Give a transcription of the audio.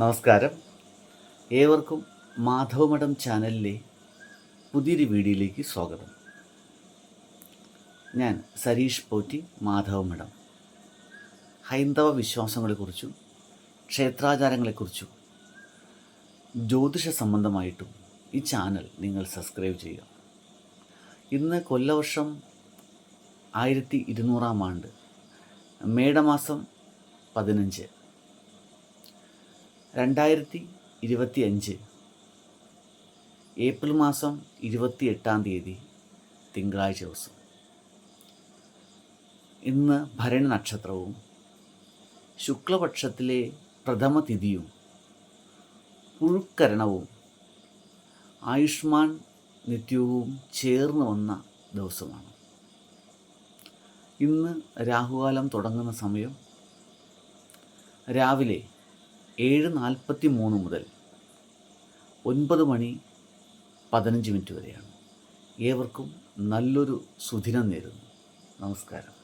നമസ്കാരം. ഏവർക്കും മാധവമഠം ചാനലിലെ പുതിയൊരു വീഡിയോയിലേക്ക് സ്വാഗതം. ഞാൻ സരീഷ് പോറ്റി മാധവമഠം. ഹൈന്ദവ വിശ്വാസങ്ങളെക്കുറിച്ചും ക്ഷേത്രാചാരങ്ങളെക്കുറിച്ചും ജ്യോതിഷ സംബന്ധമായിട്ടും ഈ ചാനൽ നിങ്ങൾ സബ്സ്ക്രൈബ് ചെയ്യുക. ഇന്ന് കൊല്ലവർഷം ആയിരത്തി ഇരുന്നൂറാം ആണ്ട് മേടമാസം പതിനഞ്ച്. രണ്ടായിരത്തി ഇരുപത്തി അഞ്ച് ഏപ്രിൽ മാസം ഇരുപത്തി എട്ടാം തീയതി തിങ്കളാഴ്ച ദിവസം. ഇന്ന് ഭരണി നക്ഷത്രവും ശുക്ലപക്ഷത്തിലെ പ്രഥമ തിഥിയും പുഴുക്കരണവും ആയുഷ്മാൻ നിത്യവും ചേർന്ന് വന്ന ദിവസമാണ്. ഇന്ന് രാഹുകാലം തുടങ്ങുന്ന സമയം രാവിലെ ഏഴ് നാൽപ്പത്തി മൂന്ന് മുതൽ ഒൻപത് മണി പതിനഞ്ച് മിനിറ്റ് വരെയാണ്. ഏവർക്കും നല്ലൊരു സുദിനം നേരുന്നു. നമസ്കാരം.